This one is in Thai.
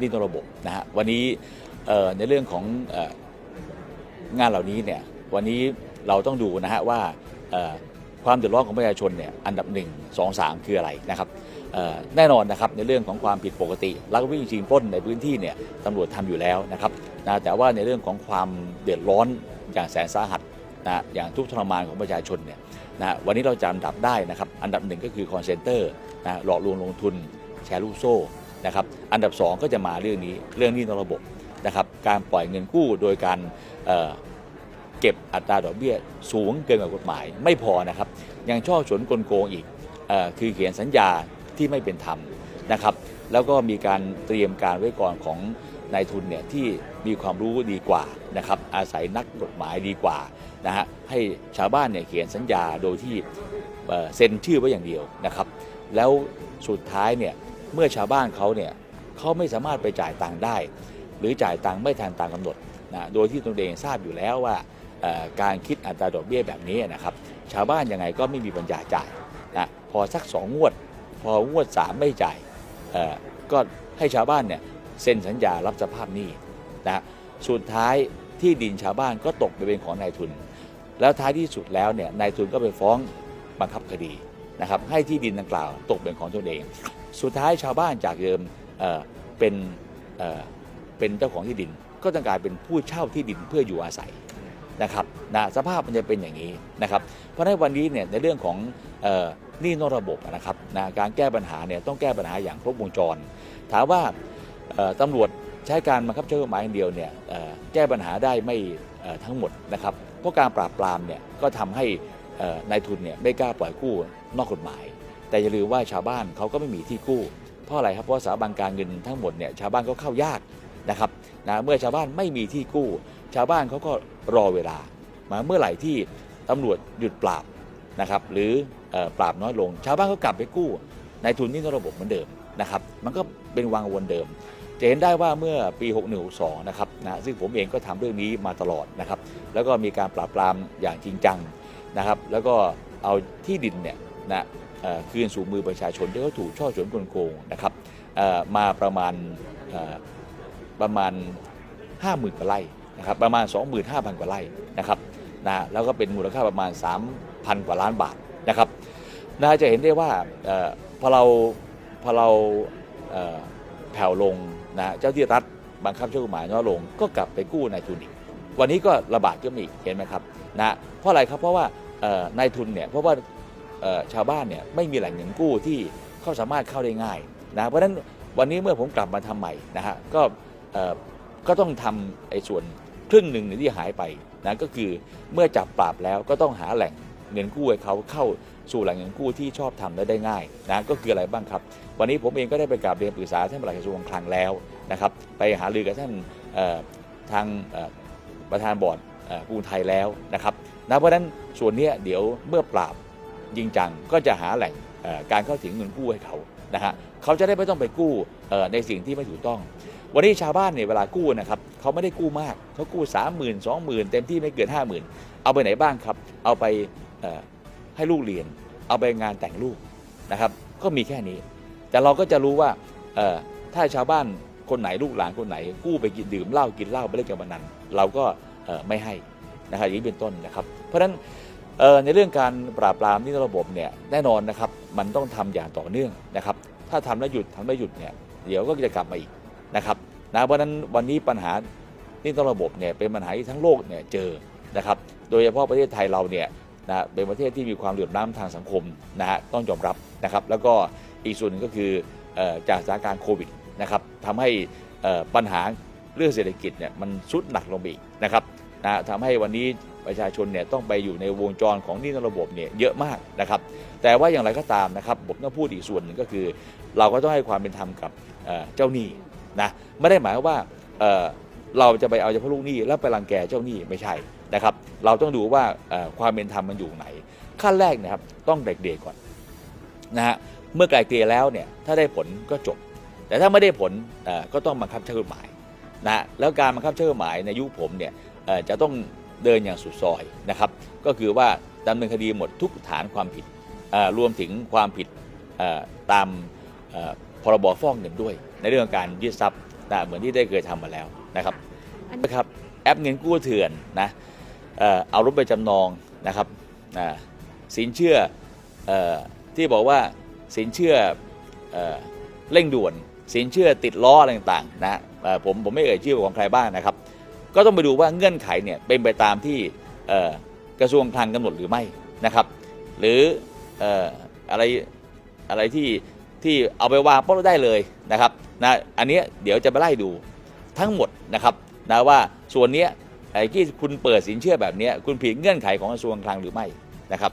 นี่นอกระบบนะฮะวันนี้ในเรื่องของงานเหล่านี้เนี่ยวันนี้เราต้องดูนะฮะว่าความเดือดร้อนของประชาชนเนี่ยอันดับ 1 2 3 คืออะไรนะครับแน่นอนนะครับในเรื่องของความผิดปกติลักวิ่งชิงปล้นในพื้นที่เนี่ยตำรวจทำอยู่แล้วนะครับนะแต่ว่าในเรื่องของความเดือดร้อนอย่างแสนสาหัสนะอย่างทุกข์ทรมานของประชาชนเนี่ยนะวันนี้เราจำดับได้นะครับอันดับหนึ่งก็คือคอนเซนเตอร์นะหลอกลวงลงทุนแชร์ลูกโซ่ นะครับอันดับ 2 ก็จะมาเรื่องนี้เรื่องนี้นอกระบบนะครับการปล่อยเงินกู้โดยการเเก็บอัตราดอกเบี้ยสูงเกินกว่ากฎหมายไม่พอนะครับยังช่อฉนกลโกงอีกอคือเขียนสัญญาที่ไม่เป็นธรรมนะครับแล้วก็มีการเตรียมการไว้ก่อนของนายทุนเนี่ยที่มีความรู้ดีกว่านะครับอาศัยนักกฎหมายดีกว่านะฮะให้ชาวบ้านเนี่ยเขียนสัญญาโดยที่เซ็นชื่อไว้อย่างเดียวนะครับแล้วสุดท้ายเนี่ย เมื่อชาวบ้านเขาเนี่ยเขาไม่สามารถไปจ่ายตังค์ได้ หรือจ่ายตังค์ไม่ทันตามกำหนดนะโดยที่ตนเองทราบอยู่แล้วว่าการคิดอัตราดอกเบี้ยแบบนี้นะครับ ชาวบ้านยังไงก็ไม่มีปัญญาจ่ายนะพอสักสองงวด พองวดสามไม่จ่ายก็ให้ชาวบ้านเนี่ยเซ็นสัญญารับสภาพหนี้นะสุดท้ายที่ดินชาวบ้านก็ตกไปเป็นของนายทุน แล้วท้ายที่สุดแล้วเนี่ยนายทุนก็ไปฟ้องบังคับคดี นะครับให้ที่ดินดังกล่าวตกเป็นของตนเอง สุดท้ายชาวบ้านจากเดิมเเป็นเเป็นเจ้าของที่ดิน ก็ต้องกลายเป็นผู้เช่าที่ดินเพื่ออยู่อาศัยนะครับนะสภาพมันจะเป็นอย่างนี้นะครับ เพราะฉะนั้นวันนี้เนี่ยในเรื่องของหนี้นอกระบบนะครับนะการแก้ปัญหาเนี่ยต้องแก้ปัญหาอย่างครบวงจร ถามว่าตำรวจใช้การบังคับใช้กฎหมายอย่างเดียวเนี่ยแก้ปัญหาได้ไม่ทั้งหมดนะครับ เพราะการปราบปรามเนี่ยก็ทำให้นายทุนเนี่ยไม่กล้าปล่อยกู้ นอกกฎหมาย แต่อย่าลืมว่าชาวบ้านเขาก็ไม่มีที่กู้ เพราะอะไรครับเพราะสถาบันการเงินทั้งหมดเนี่ยชาวบ้านก็เข้ายากนะครับนะเมื่อชาวบ้านไม่มีที่กู้ ชาวบ้านเขาก็รอเวลา มาเมื่อไหร่ที่ตำรวจหยุดปราบนะครับหรืออปราบน้อยลง ชาวบ้านก็กลับไปกู้ในทุนนี่นระบบเหมือนเดิมนะครับมันก็เป็นวังวนเดิมจะเห็นได้ว่าเมื่อปี 6162 นะครับนะซึ่งผมเองก็ทำเรื่องนี้มาตลอดนะครับ แล้วก็มีการปราบปรามอย่างจริงจังนะครับ แล้วก็เอาที่ดินเนี่ย นะเอ่อคืนสู่มือประชาชนที่เขาถูกช่อฉนกลโกงนะครับมาประมาณประมาณ 50,000กว่าไร่นะครับประมาณ 25,000 กว่าไร่นะครับนะแล้วก็เป็นมูลค่าประมาณ 3,000 กว่าล้านบาทนะครับนะจะเห็นได้ว่าออพอเราพอเราเแผ่วลงนะเจ้าที่รัฐบังคับใช้กฎหมายน้อยลงก็กลับไปกู้นายทุนอีก วันนี้ก็ระบาดขึ้นมาอีกเห็นไหมครับนะเพราะอะไรครับเพราะว่านายทุนเนี่ยเพราะว่า ชาวบ้านเนี่ยไม่มีแหล่งเงินกู้ที่เขาสามารถเข้าได้ง่ายนะเพราะฉะนั้นวันนี้เมื่อผมกลับมาทำใหม่นะฮะก็ก็ต้องทำไอ้ส่วนครึ่งหนึ่งที่หายไปนะก็คือเมื่อจับปราบแล้วก็ต้องหาแหล่งเงินกู้ให้เขาเข้าสู่แหล่งเงินกู้ที่ชอบทำและได้ง่ายนะก็คืออะไรบ้างครับ วันนี้ผมเองก็ได้ไปกราบเรียนปรึกษาท่านปลัดกระทรวงคลังแล้วนะครับ ไปหารือกับท่านทางประธานบอร์ดกรุงไทยแล้วนะครับนะเพราะฉะนั้นส่วนเนี้ยเดี๋ยวเมื่อปราบ จริงจังก็จะหาแหล่งการเข้าถึงเงินกู้ให้เขานะฮะเขาจะได้ไม่ต้องไปกู้ในสิ่งที่ไม่ถูกต้อง วันนี้ชาวบ้านเนี่ยเวลากู้นะครับเขาไม่ได้กู้มากเขากู้สามหมื่นสองหมื่นเต็มที่ไม่เกินห้าหมื่นเอาไปไหนบ้างครับ เอาไปให้ลูกเรียน เอาไปงานแต่งลูกนะครับ ก็มีแค่นี้ แต่เราก็จะรู้ว่าถ้าชาวบ้านคนไหนลูกหลานคนไหน กู้ไปกินดื่มเหล้ากินเหล้าไปเล่นการพนันเราก็ไม่ให้นะครับอย่างนี้เป็นต้นนะครับ เพราะฉะนั้น ในเรื่องการปราบปรามนี่นอกระบบเนี่ยแน่นอนนะครับมันต้องทำอย่างต่อเนื่องนะครับ ถ้าทำแล้วหยุดทำแล้วหยุดเนี่ยเดี๋ยวก็จะกลับมาอีกนะครับนะเพราะนั้นวันนี้ปัญหานี่ต้องระบบเนี่ยเป็นปัญหาที่ทั้งโลกเนี่ยเจอนะครับโดยเฉพาะประเทศไทยเราเนี่ยนะเป็นประเทศที่มีความเหลื่อมล้ำทางสังคมนะฮะต้องยอมรับนะครับ แล้วก็อีกส่วนหนึงก็คืออจากสถานการณ์โควิดนะครับทำให้ปัญหาเรื่องเศรษฐกิจเนี่ยมันสุดหนักลงไปอีกนะครับนะทำให้วันนี้ ประชาชนเนี่ยต้องไปอยู่ในวงจรของนี้นระบบเนี่ยเยอะมากนะครับ แต่ว่าอย่างไรก็ตามนะครับผมต้องพูดอีกส่วนหนึ่งก็คือ เราก็ต้องให้ความเป็นธรรมกับเเจ้าหนี้นะไม่ได้หมายว่าเเราจะไปเอาเฉพาะลูกหนี้แล้วไปรังแกเจ้าหนี้ไม่ใช่นะครับ เราต้องดูว่าความเป็นธรรมมันอยู่ไหน ขั้นแรกนะครับต้องไกลเกลี่ยก่อนนะฮะเมื่อไกลเกลี่ยแล้วเนี่ยถ้าได้ผลก็จบ แต่ถ้าไม่ได้ผลก็ต้องบังคับใช้กฎหมายนะฮะแล้วการบังคับใช้กฎหมายในยุคผมเนี่ยจะต้อง เดินอย่างสุดซอยนะครับ ก็คือว่าดำเนินคดีหมดทุกฐานความผิดเอ่อรวมถึงความผิดเอ่อตามเอ่อพรบฟอกเงินด้วย ในเรื่องการยึดทรัพย์นะเหมือนที่ได้เคยทำมาแล้วนะครับอันนะครับแอปเงินกู้เถื่อนนะเอ่อเอารถไปจำนองนะครับอ่าสินเชื่อเออที่บอกว่าสินเชื่อเอ่อเร่งด่วน สินเชื่อติดล้ออะไรต่างๆนะเอ่อผมผมไม่เอ่ยชื่อของใครบ้างนะครับ ก็ต้องไปดูว่าเงื่อนไขเนี่ยเป็นไปตามที่กระทรวงคลังกำหนดหรือไม่นะครับ หรือออะไรอะไรที่ที่เอาไปวางปุ๊บได้เลยนะครับนะอันนี้เดี๋ยวจะไปไล่ดูทั้งหมดนะครับนะว่าส่วนเนี้ยไอ้ที่คุณเปิดสินเชื่อแบบเนี้ยคุณผิดเงื่อนไขของกระทรวงคลังหรือไม่นะครับ